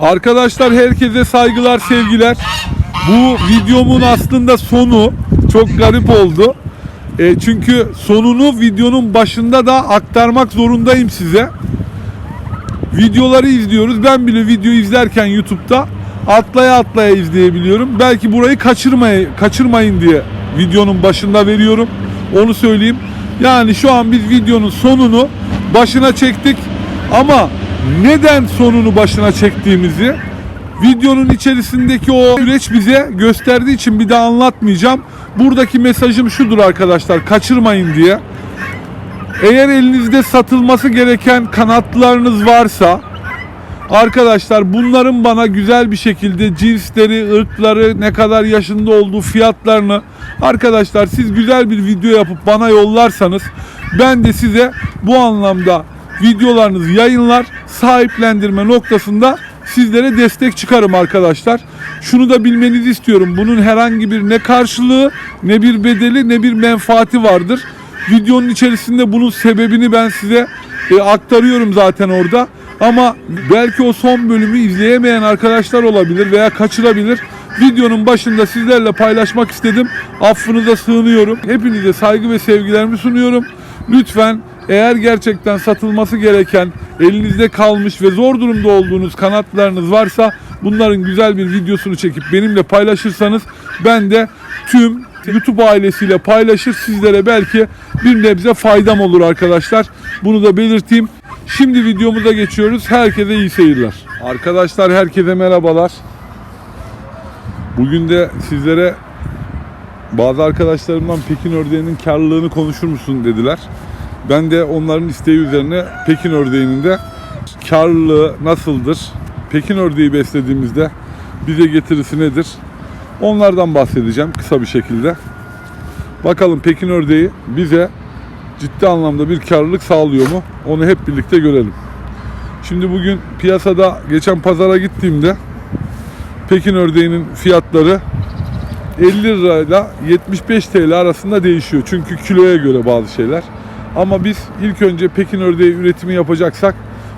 Arkadaşlar herkese saygılar, sevgiler. Bu videomun aslında sonu çok garip oldu. E, çünkü sonunu videonun başında da aktarmak zorundayım size. Videoları izliyoruz. Ben bile video izlerken YouTube'da atlaya atlaya izleyebiliyorum. Belki burayı kaçırmayı kaçırmayın diye videonun başında veriyorum. Onu söyleyeyim. Yani şu an biz videonun sonunu başına çektik ama neden sonunu başına çektiğimizi videonun içerisindeki o süreç bize gösterdiği için bir daha anlatmayacağım. Buradaki mesajım şudur arkadaşlar kaçırmayın diye. Eğer elinizde satılması gereken kanatlarınız varsa arkadaşlar bunların bana güzel bir şekilde cinsleri, ırkları, ne kadar yaşında olduğu fiyatlarını arkadaşlar siz güzel bir video yapıp bana yollarsanız ben de size bu anlamda videolarınızı yayınlar, sahiplendirme noktasında sizlere destek çıkarım arkadaşlar. Şunu da bilmenizi istiyorum. Bunun herhangi bir ne karşılığı, ne bir bedeli, ne bir menfaati vardır. Videonun içerisinde bunun sebebini ben size e, aktarıyorum zaten orada. Ama belki o son bölümü izleyemeyen arkadaşlar olabilir veya kaçırabilir. Videonun başında sizlerle paylaşmak istedim. Affınıza sığınıyorum. Hepinize saygı ve sevgilerimi sunuyorum. Lütfen eğer gerçekten satılması gereken elinizde kalmış ve zor durumda olduğunuz kanatlarınız varsa bunların güzel bir videosunu çekip benimle paylaşırsanız ben de tüm YouTube ailesiyle paylaşır sizlere belki bir nebze faydam olur arkadaşlar. Bunu da belirteyim. Şimdi videomuza geçiyoruz. Herkese iyi seyirler. Arkadaşlar herkese merhabalar. Bugün de sizlere bazı arkadaşlarımdan Pekin ördeğinin karlılığını konuşur musun dediler. Ben de onların isteği üzerine Pekin ördeğinin de karlılığı nasıldır? Pekin ördeği beslediğimizde bize getirisi nedir? Onlardan bahsedeceğim kısa bir şekilde. Bakalım Pekin ördeği bize ciddi anlamda bir karlılık sağlıyor mu? Onu hep birlikte görelim. Şimdi bugün piyasada geçen pazara gittiğimde Pekin ördeğinin fiyatları 50 lirayla 75 TL arasında değişiyor. Çünkü kiloya göre bazı şeyler. Ama biz ilk önce Pekin ördeği üretimi yapacaksak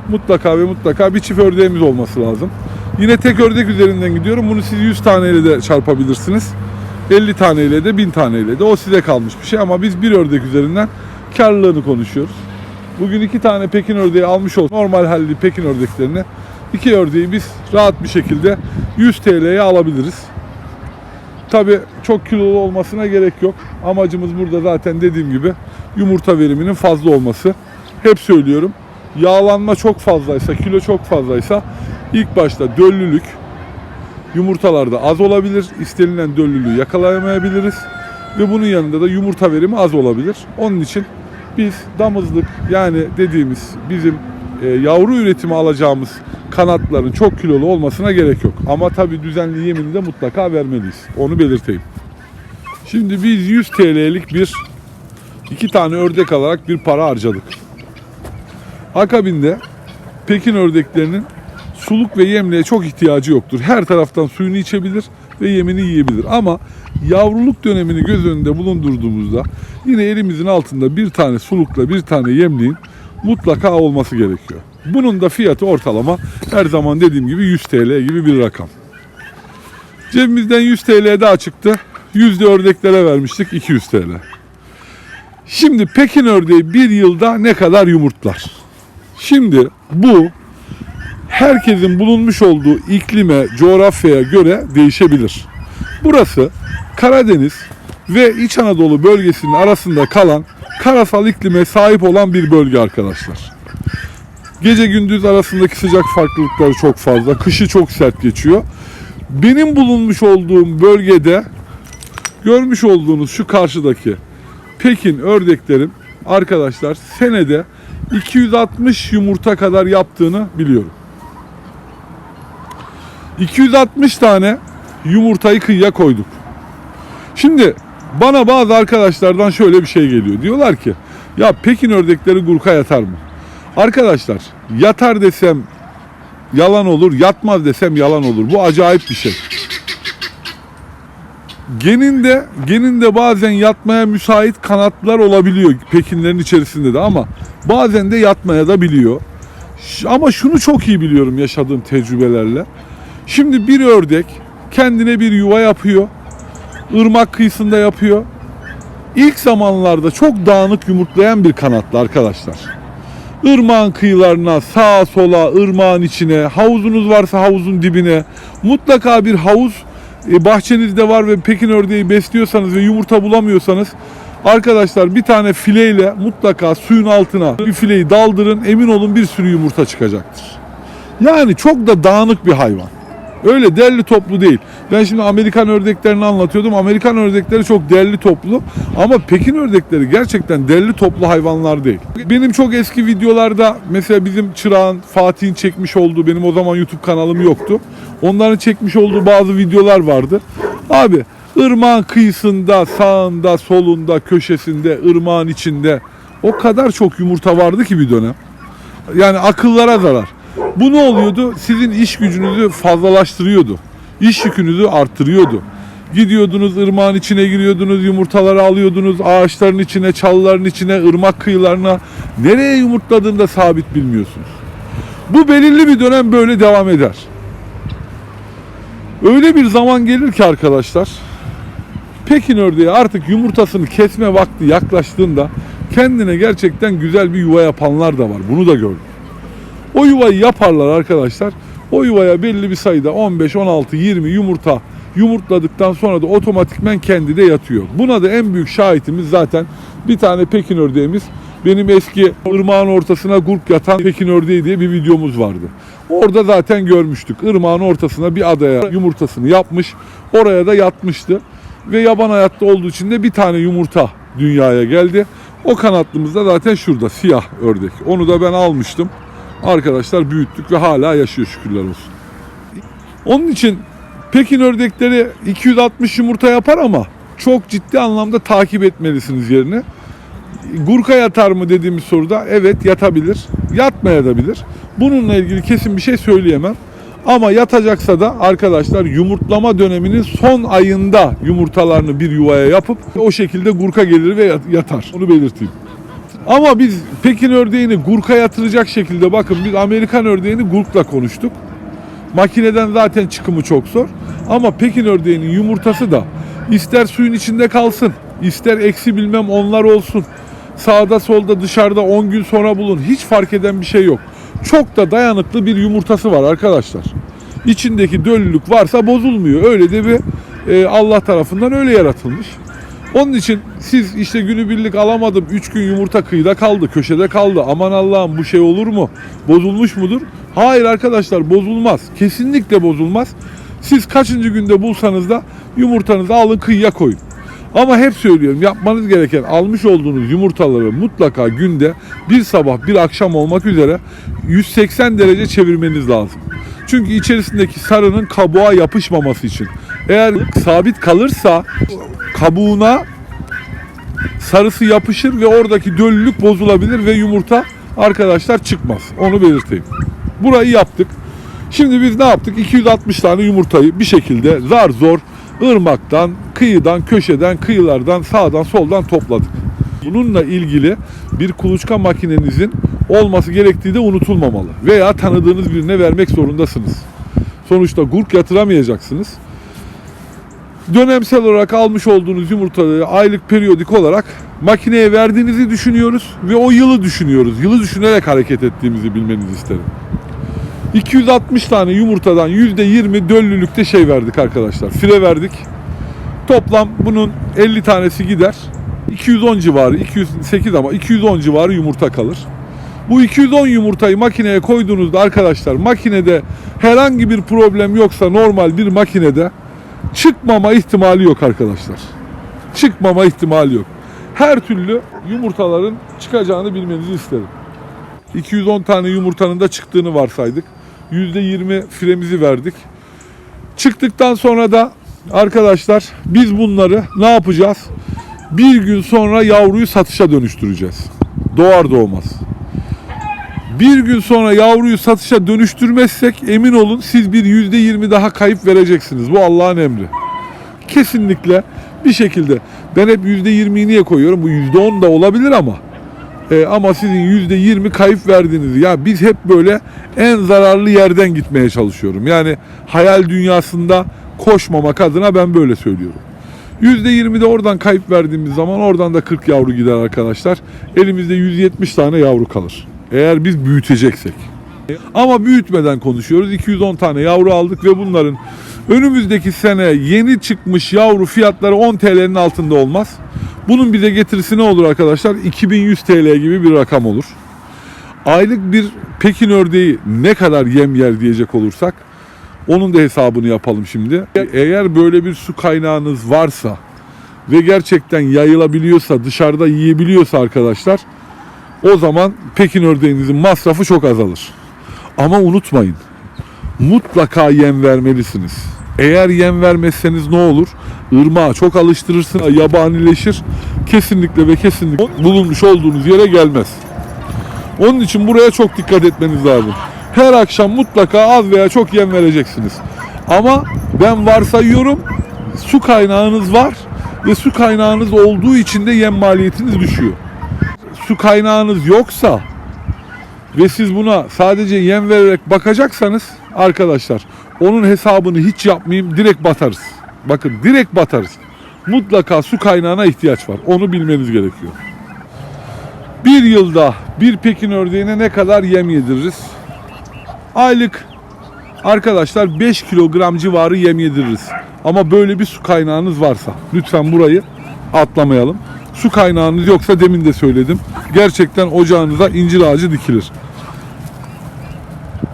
mutlaka ve mutlaka bir çift ördeğimiz olması lazım. Yine tek ördek üzerinden gidiyorum. Bunu siz 100 taneyle de çarpabilirsiniz. 50 taneyle de 1000 taneyle de o size kalmış bir şey ama biz bir ördek üzerinden karlılığını konuşuyoruz. Bugün iki tane Pekin ördeği almış olduk. Normal halli Pekin ördeklerini iki ördeği biz rahat bir şekilde 100 TL'ye alabiliriz. Tabi çok kilolu olmasına gerek yok. Amacımız burada zaten dediğim gibi yumurta veriminin fazla olması. Hep söylüyorum. Yağlanma çok fazlaysa, kilo çok fazlaysa ilk başta döllülük yumurtalarda az olabilir. İstenilen döllülüğü yakalayamayabiliriz. Ve bunun yanında da yumurta verimi az olabilir. Onun için biz damızlık yani dediğimiz bizim e, yavru üretimi alacağımız kanatların çok kilolu olmasına gerek yok. Ama tabii düzenli yemini de mutlaka vermeliyiz. Onu belirteyim. Şimdi biz 100 TL'lik bir iki tane ördek alarak bir para harcadık. Akabinde Pekin ördeklerinin suluk ve yemliğe çok ihtiyacı yoktur. Her taraftan suyunu içebilir ve yemini yiyebilir. Ama yavruluk dönemini göz önünde bulundurduğumuzda yine elimizin altında bir tane sulukla bir tane yemliğin mutlaka olması gerekiyor. Bunun da fiyatı ortalama her zaman dediğim gibi 100 TL gibi bir rakam. Cebimizden 100 TL daha çıktı. Yüzde ördeklere vermiştik 200 TL. Şimdi Pekin ördeği bir yılda ne kadar yumurtlar? Şimdi bu herkesin bulunmuş olduğu iklime, coğrafyaya göre değişebilir. Burası Karadeniz ve İç Anadolu bölgesinin arasında kalan karasal iklime sahip olan bir bölge arkadaşlar. Gece gündüz arasındaki sıcak farklılıkları çok fazla. Kışı çok sert geçiyor. Benim bulunmuş olduğum bölgede görmüş olduğunuz şu karşıdaki Pekin ördeklerin arkadaşlar senede 260 yumurta kadar yaptığını biliyorum. 260 tane yumurtayı kıyıya koyduk. Şimdi bana bazı arkadaşlardan şöyle bir şey geliyor. Diyorlar ki ya Pekin ördekleri gurka yatar mı? Arkadaşlar yatar desem yalan olur, yatmaz desem yalan olur. Bu acayip bir şey. Geninde, geninde bazen yatmaya müsait kanatlar olabiliyor Pekinlerin içerisinde de ama bazen de yatmaya da biliyor. Ama şunu çok iyi biliyorum yaşadığım tecrübelerle. Şimdi bir ördek kendine bir yuva yapıyor. ırmak kıyısında yapıyor. İlk zamanlarda çok dağınık yumurtlayan bir kanatlı arkadaşlar. Irmağın kıyılarına, sağa sola, ırmağın içine, havuzunuz varsa havuzun dibine, mutlaka bir havuz e, bahçenizde var ve Pekin ördeği besliyorsanız ve yumurta bulamıyorsanız arkadaşlar bir tane fileyle mutlaka suyun altına bir fileyi daldırın emin olun bir sürü yumurta çıkacaktır. Yani çok da dağınık bir hayvan. Öyle derli toplu değil. Ben şimdi Amerikan ördeklerini anlatıyordum. Amerikan ördekleri çok derli toplu. Ama Pekin ördekleri gerçekten derli toplu hayvanlar değil. Benim çok eski videolarda mesela bizim Çırağan, Fatih'in çekmiş olduğu benim o zaman YouTube kanalım yoktu. Onların çekmiş olduğu bazı videolar vardı. Abi ırmağın kıyısında, sağında, solunda, köşesinde, ırmağın içinde o kadar çok yumurta vardı ki bir dönem. Yani akıllara zarar. Bu ne oluyordu? Sizin iş gücünüzü fazlalaştırıyordu. İş yükünüzü arttırıyordu. Gidiyordunuz ırmağın içine giriyordunuz, yumurtaları alıyordunuz, ağaçların içine, çalıların içine, ırmak kıyılarına. Nereye yumurtladığını da sabit bilmiyorsunuz. Bu belirli bir dönem böyle devam eder. Öyle bir zaman gelir ki arkadaşlar, Pekin ördeği artık yumurtasını kesme vakti yaklaştığında kendine gerçekten güzel bir yuva yapanlar da var. Bunu da gördüm. O yuvayı yaparlar arkadaşlar. O yuvaya belli bir sayıda 15, 16, 20 yumurta yumurtladıktan sonra da otomatikmen kendi de yatıyor. Buna da en büyük şahitimiz zaten bir tane Pekin ördeğimiz. Benim eski ırmağın ortasına gurk yatan Pekin ördeği diye bir videomuz vardı. Orada zaten görmüştük. Irmağın ortasına bir adaya yumurtasını yapmış. Oraya da yatmıştı. Ve yaban hayatta olduğu için de bir tane yumurta dünyaya geldi. O kanatlımız da zaten şurada siyah ördek. Onu da ben almıştım. Arkadaşlar büyüttük ve hala yaşıyor şükürler olsun. Onun için Pekin ördekleri 260 yumurta yapar ama çok ciddi anlamda takip etmelisiniz yerini. Gurka yatar mı dediğimiz soruda evet yatabilir. Yatmayabilir. Bununla ilgili kesin bir şey söyleyemem. Ama yatacaksa da arkadaşlar yumurtlama döneminin son ayında yumurtalarını bir yuvaya yapıp o şekilde gurka gelir ve yat- yatar. Onu belirteyim. Ama biz Pekin ördeğini gurka yatıracak şekilde bakın biz Amerikan ördeğini gurkla konuştuk. Makineden zaten çıkımı çok zor. Ama Pekin ördeğinin yumurtası da ister suyun içinde kalsın, ister eksi bilmem onlar olsun. Sağda solda dışarıda 10 gün sonra bulun. Hiç fark eden bir şey yok. Çok da dayanıklı bir yumurtası var arkadaşlar. İçindeki döllülük varsa bozulmuyor. Öyle de bir e, Allah tarafından öyle yaratılmış. Onun için siz işte günübirlik alamadım 3 gün yumurta kıyıda kaldı köşede kaldı aman Allah'ım bu şey olur mu bozulmuş mudur? Hayır arkadaşlar bozulmaz kesinlikle bozulmaz. Siz kaçıncı günde bulsanız da yumurtanızı alın kıyıya koyun. Ama hep söylüyorum yapmanız gereken almış olduğunuz yumurtaları mutlaka günde bir sabah bir akşam olmak üzere 180 derece çevirmeniz lazım. Çünkü içerisindeki sarının kabuğa yapışmaması için. Eğer sabit kalırsa kabuğuna sarısı yapışır ve oradaki döllülük bozulabilir ve yumurta arkadaşlar çıkmaz. Onu belirteyim. Burayı yaptık. Şimdi biz ne yaptık? 260 tane yumurtayı bir şekilde zar zor ırmaktan, kıyıdan, köşeden, kıyılardan, sağdan, soldan topladık. Bununla ilgili bir kuluçka makinenizin olması gerektiği de unutulmamalı. Veya tanıdığınız birine vermek zorundasınız. Sonuçta gurk yatıramayacaksınız dönemsel olarak almış olduğunuz yumurtaları aylık periyodik olarak makineye verdiğinizi düşünüyoruz ve o yılı düşünüyoruz. Yılı düşünerek hareket ettiğimizi bilmenizi isterim. 260 tane yumurtadan %20 döllülükte şey verdik arkadaşlar. File verdik. Toplam bunun 50 tanesi gider. 210 civarı, 208 ama 210 civarı yumurta kalır. Bu 210 yumurtayı makineye koyduğunuzda arkadaşlar makinede herhangi bir problem yoksa normal bir makinede çıkmama ihtimali yok arkadaşlar. Çıkmama ihtimali yok. Her türlü yumurtaların çıkacağını bilmenizi isterim. 210 tane yumurtanın da çıktığını varsaydık. %20 firemizi verdik. Çıktıktan sonra da arkadaşlar biz bunları ne yapacağız? Bir gün sonra yavruyu satışa dönüştüreceğiz. Doğar doğmaz. Bir gün sonra yavruyu satışa dönüştürmezsek emin olun siz bir yüzde yirmi daha kayıp vereceksiniz. Bu Allah'ın emri. Kesinlikle bir şekilde ben hep yüzde yirmiyi niye koyuyorum? Bu yüzde on da olabilir ama E, ama sizin %20 kayıp verdiğiniz. Ya biz hep böyle en zararlı yerden gitmeye çalışıyorum. Yani hayal dünyasında koşmamak adına ben böyle söylüyorum. %20 de oradan kayıp verdiğimiz zaman oradan da 40 yavru gider arkadaşlar. Elimizde 170 tane yavru kalır. Eğer biz büyüteceksek. Ama büyütmeden konuşuyoruz. 210 tane yavru aldık ve bunların önümüzdeki sene yeni çıkmış yavru fiyatları 10 TL'nin altında olmaz. Bunun bize getirisi ne olur arkadaşlar? 2100 TL gibi bir rakam olur. Aylık bir Pekin ördeği ne kadar yem yer diyecek olursak onun da hesabını yapalım şimdi. Eğer böyle bir su kaynağınız varsa ve gerçekten yayılabiliyorsa, dışarıda yiyebiliyorsa arkadaşlar o zaman Pekin ördeğinizin masrafı çok azalır. Ama unutmayın mutlaka yem vermelisiniz. Eğer yem vermezseniz ne olur? Irmağa çok alıştırırsın, yabanileşir. Kesinlikle ve kesinlikle bulunmuş olduğunuz yere gelmez. Onun için buraya çok dikkat etmeniz lazım. Her akşam mutlaka az veya çok yem vereceksiniz. Ama ben varsayıyorum su kaynağınız var ve su kaynağınız olduğu için de yem maliyetiniz düşüyor. Su kaynağınız yoksa ve siz buna sadece yem vererek bakacaksanız arkadaşlar onun hesabını hiç yapmayayım direkt batarız. Bakın direkt batarız. Mutlaka su kaynağına ihtiyaç var. Onu bilmeniz gerekiyor. Bir yılda bir Pekin ördeğine ne kadar yem yediririz? Aylık arkadaşlar 5 kilogram civarı yem yediririz. Ama böyle bir su kaynağınız varsa lütfen burayı atlamayalım. Su kaynağınız yoksa demin de söyledim. Gerçekten ocağınıza incir ağacı dikilir.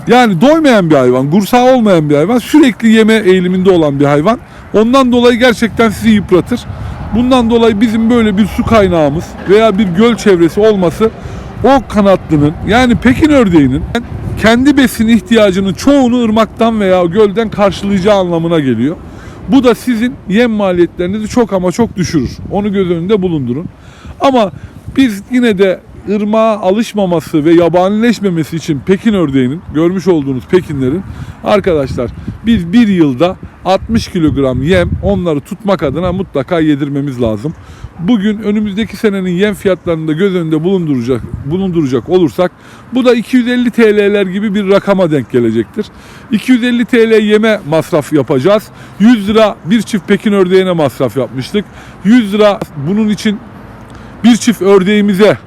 Yani doymayan bir hayvan, gursağı olmayan bir hayvan, sürekli yeme eğiliminde olan bir hayvan. Ondan dolayı gerçekten sizi yıpratır. Bundan dolayı bizim böyle bir su kaynağımız veya bir göl çevresi olması o kanatlının yani Pekin ördeğinin kendi besin ihtiyacının çoğunu ırmaktan veya gölden karşılayacağı anlamına geliyor. Bu da sizin yem maliyetlerinizi çok ama çok düşürür. Onu göz önünde bulundurun. Ama biz yine de ırmağa alışmaması ve yabanileşmemesi için Pekin ördeğinin, görmüş olduğunuz Pekinlerin arkadaşlar biz bir yılda 60 kilogram yem onları tutmak adına mutlaka yedirmemiz lazım. Bugün önümüzdeki senenin yem fiyatlarını da göz önünde bulunduracak, bulunduracak olursak bu da 250 TL'ler gibi bir rakama denk gelecektir. 250 TL yeme masraf yapacağız. 100 lira bir çift Pekin ördeğine masraf yapmıştık. 100 lira bunun için bir çift ördeğimize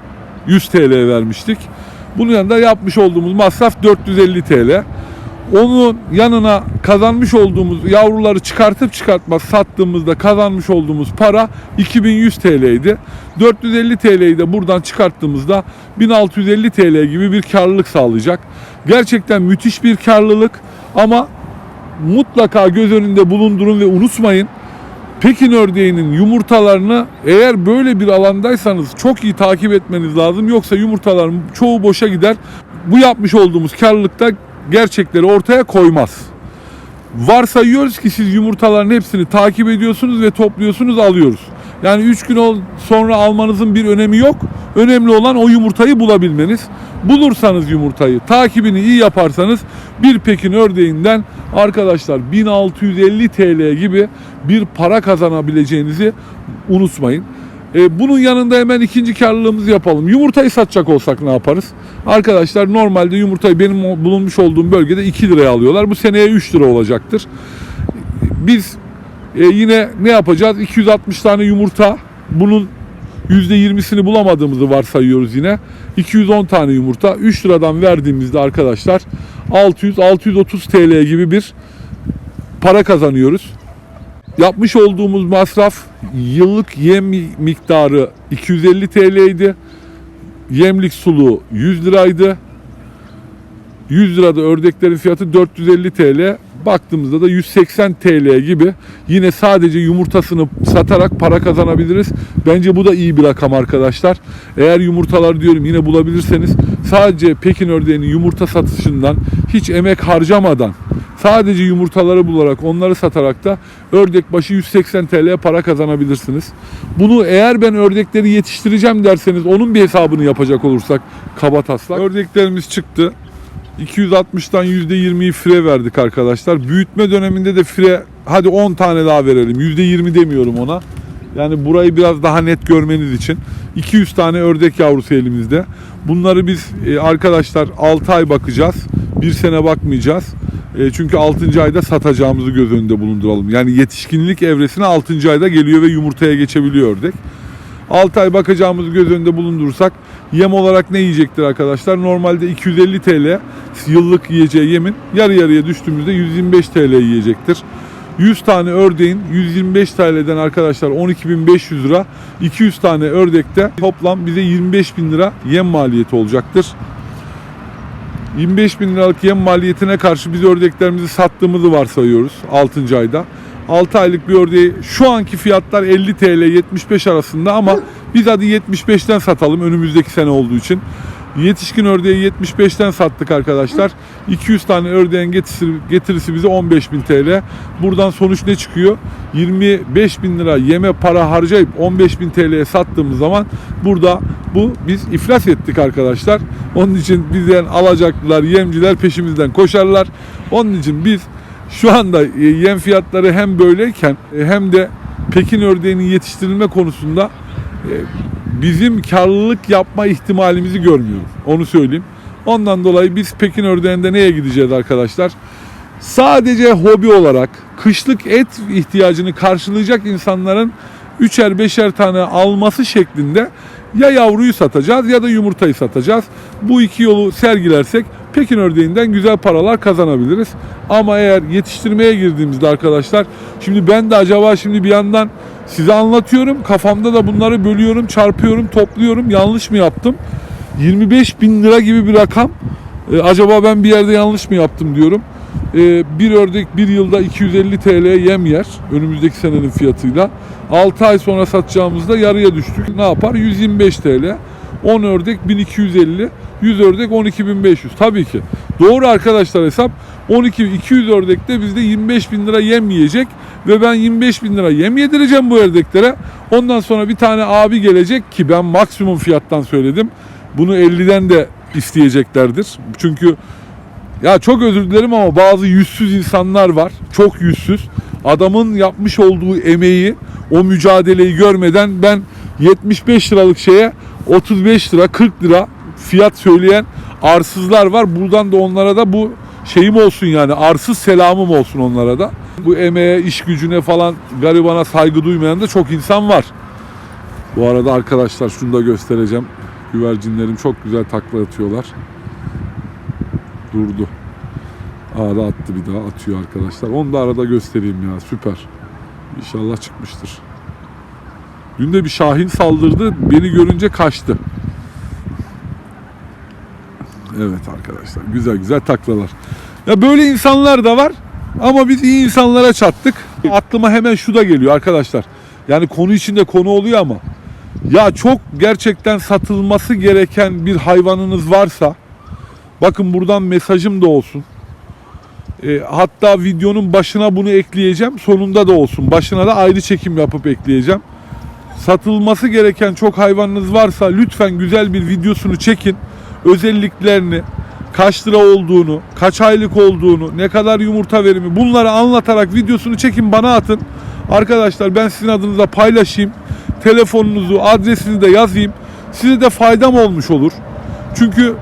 100 TL vermiştik. Bunun yanında yapmış olduğumuz masraf 450 TL. Onun yanına kazanmış olduğumuz yavruları çıkartıp çıkartmaz sattığımızda kazanmış olduğumuz para 2100 TL'ydi. 450 TL'yi de buradan çıkarttığımızda 1650 TL gibi bir karlılık sağlayacak. Gerçekten müthiş bir karlılık ama mutlaka göz önünde bulundurun ve unutmayın. Pekin ördeğinin yumurtalarını eğer böyle bir alandaysanız çok iyi takip etmeniz lazım. Yoksa yumurtaların çoğu boşa gider. Bu yapmış olduğumuz karlılıkta gerçekleri ortaya koymaz. Varsayıyoruz ki siz yumurtaların hepsini takip ediyorsunuz ve topluyorsunuz alıyoruz. Yani 3 gün ol- sonra almanızın bir önemi yok. Önemli olan o yumurtayı bulabilmeniz. Bulursanız yumurtayı, takibini iyi yaparsanız bir Pekin ördeğinden arkadaşlar 1650 TL gibi bir para kazanabileceğinizi unutmayın. E, bunun yanında hemen ikinci karlılığımızı yapalım. Yumurtayı satacak olsak ne yaparız? Arkadaşlar normalde yumurtayı benim bulunmuş olduğum bölgede 2 liraya alıyorlar. Bu seneye 3 lira olacaktır. Biz e, yine ne yapacağız? 260 tane yumurta. Bunun %20'sini bulamadığımızı varsayıyoruz yine. 210 tane yumurta 3 liradan verdiğimizde arkadaşlar 600-630 TL gibi bir para kazanıyoruz. Yapmış olduğumuz masraf yıllık yem miktarı 250 TL'ydi. Yemlik suluğu 100 liraydı. 100 lirada ördeklerin fiyatı 450 TL. Baktığımızda da 180 TL gibi yine sadece yumurtasını satarak para kazanabiliriz. Bence bu da iyi bir rakam arkadaşlar. Eğer yumurtalar diyorum yine bulabilirseniz sadece Pekin ördeğinin yumurta satışından hiç emek harcamadan sadece yumurtaları bularak onları satarak da ördek başı 180 TL para kazanabilirsiniz. Bunu eğer ben ördekleri yetiştireceğim derseniz onun bir hesabını yapacak olursak kaba taslak. Ördeklerimiz çıktı. 260'tan %20'yi fire verdik arkadaşlar. Büyütme döneminde de fire hadi 10 tane daha verelim. %20 demiyorum ona. Yani burayı biraz daha net görmeniz için 200 tane ördek yavrusu elimizde. Bunları biz e, arkadaşlar 6 ay bakacağız. 1 sene bakmayacağız. E, çünkü 6. ayda satacağımızı göz önünde bulunduralım. Yani yetişkinlik evresine 6. ayda geliyor ve yumurtaya geçebiliyor ördek. 6 ay bakacağımızı göz önünde bulundurursak yem olarak ne yiyecektir arkadaşlar? Normalde 250 TL yıllık yiyeceği yemin yarı yarıya düştüğümüzde 125 TL yiyecektir. 100 tane ördeğin 125 TL'den arkadaşlar 12.500 lira 200 tane ördekte toplam bize 25.000 lira yem maliyeti olacaktır. 25 bin liralık yem maliyetine karşı biz ördeklerimizi sattığımızı varsayıyoruz 6. ayda. 6 aylık bir ördeği şu anki fiyatlar 50 TL 75 arasında ama biz hadi 75'ten satalım önümüzdeki sene olduğu için. Yetişkin ördeği 75'ten sattık arkadaşlar. 200 tane ördeğin getirisi, getirisi bize 15.000 TL. Buradan sonuç ne çıkıyor? 25 bin lira yeme para harcayıp 15.000 TL'ye sattığımız zaman burada bu biz iflas ettik arkadaşlar. Onun için bizden alacaklılar, yemciler peşimizden koşarlar. Onun için biz şu anda e, yem fiyatları hem böyleyken e, hem de Pekin ördeğinin yetiştirilme konusunda e, bizim karlılık yapma ihtimalimizi görmüyorum. Onu söyleyeyim. Ondan dolayı biz Pekin ördeğinde neye gideceğiz arkadaşlar? Sadece hobi olarak kışlık et ihtiyacını karşılayacak insanların üçer beşer tane alması şeklinde ya yavruyu satacağız ya da yumurtayı satacağız. Bu iki yolu sergilersek Pekin ördeğinden güzel paralar kazanabiliriz. Ama eğer yetiştirmeye girdiğimizde arkadaşlar şimdi ben de acaba şimdi bir yandan size anlatıyorum kafamda da bunları bölüyorum çarpıyorum topluyorum yanlış mı yaptım? 25 bin lira gibi bir rakam. Ee, acaba ben bir yerde yanlış mı yaptım diyorum. Ee, bir ördek bir yılda 250 TL yem yer önümüzdeki senenin fiyatıyla. 6 ay sonra satacağımızda yarıya düştük. Ne yapar? 125 TL. 10 ördek 1250, 100 ördek 12500. Tabii ki. Doğru arkadaşlar hesap. 12 200 ördekte bizde 25 bin lira yem yiyecek ve ben 25 bin lira yem yedireceğim bu ördeklere. Ondan sonra bir tane abi gelecek ki ben maksimum fiyattan söyledim. Bunu 50'den de isteyeceklerdir. Çünkü ya çok özür dilerim ama bazı yüzsüz insanlar var. Çok yüzsüz. Adamın yapmış olduğu emeği, o mücadeleyi görmeden ben 75 liralık şeye 35 lira, 40 lira fiyat söyleyen arsızlar var. Buradan da onlara da bu şeyim olsun yani arsız selamım olsun onlara da. Bu emeğe, iş gücüne falan garibana saygı duymayan da çok insan var. Bu arada arkadaşlar şunu da göstereceğim. Güvercinlerim çok güzel takla atıyorlar. Durdu. Arada attı bir daha atıyor arkadaşlar. Onu da arada göstereyim ya süper. İnşallah çıkmıştır. Dün de bir şahin saldırdı. Beni görünce kaçtı. Evet arkadaşlar güzel güzel taklalar. Ya böyle insanlar da var ama biz iyi insanlara çattık. Aklıma hemen şu da geliyor arkadaşlar. Yani konu içinde konu oluyor ama ya çok gerçekten satılması gereken bir hayvanınız varsa bakın buradan mesajım da olsun. E, hatta videonun başına bunu ekleyeceğim. Sonunda da olsun. Başına da ayrı çekim yapıp ekleyeceğim. Satılması gereken çok hayvanınız varsa lütfen güzel bir videosunu çekin. Özelliklerini, kaç lira olduğunu, kaç aylık olduğunu, ne kadar yumurta verimi bunları anlatarak videosunu çekin bana atın. Arkadaşlar ben sizin adınıza paylaşayım. Telefonunuzu, adresinizi de yazayım. Size de faydam olmuş olur. Çünkü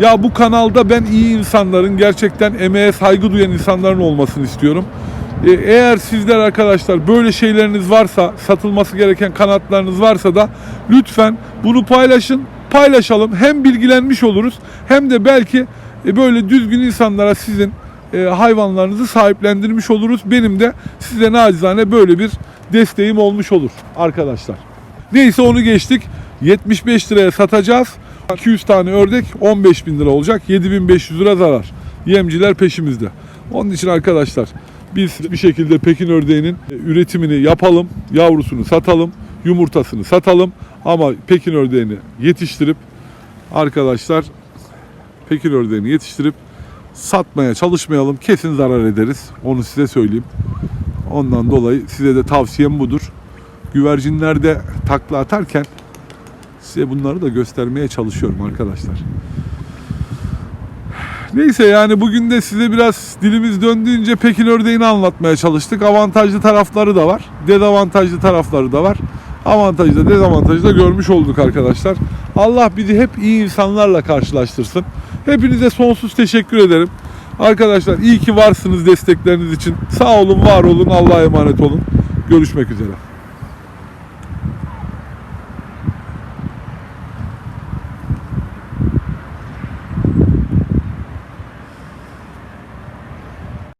ya bu kanalda ben iyi insanların gerçekten emeğe saygı duyan insanların olmasını istiyorum. Ee, Eğer sizler arkadaşlar böyle şeyleriniz varsa, satılması gereken kanatlarınız varsa da lütfen bunu paylaşın, paylaşalım. Hem bilgilenmiş oluruz hem de belki e, böyle düzgün insanlara sizin e, hayvanlarınızı sahiplendirmiş oluruz. Benim de size nacizane böyle bir desteğim olmuş olur arkadaşlar. Neyse onu geçtik. 75 liraya satacağız. 200 tane ördek 15 bin lira olacak. 7500 lira zarar. Yemciler peşimizde. Onun için arkadaşlar biz bir şekilde Pekin ördeğinin üretimini yapalım. Yavrusunu satalım. Yumurtasını satalım. Ama Pekin ördeğini yetiştirip arkadaşlar Pekin ördeğini yetiştirip satmaya çalışmayalım. Kesin zarar ederiz. Onu size söyleyeyim. Ondan dolayı size de tavsiyem budur. Güvercinlerde takla atarken size bunları da göstermeye çalışıyorum arkadaşlar. Neyse yani bugün de size biraz dilimiz döndüğünce Pekin ördeğini anlatmaya çalıştık. Avantajlı tarafları da var. Dezavantajlı tarafları da var. Avantajı da dezavantajı da görmüş olduk arkadaşlar. Allah bizi hep iyi insanlarla karşılaştırsın. Hepinize sonsuz teşekkür ederim. Arkadaşlar iyi ki varsınız destekleriniz için. Sağ olun, var olun, Allah'a emanet olun. Görüşmek üzere.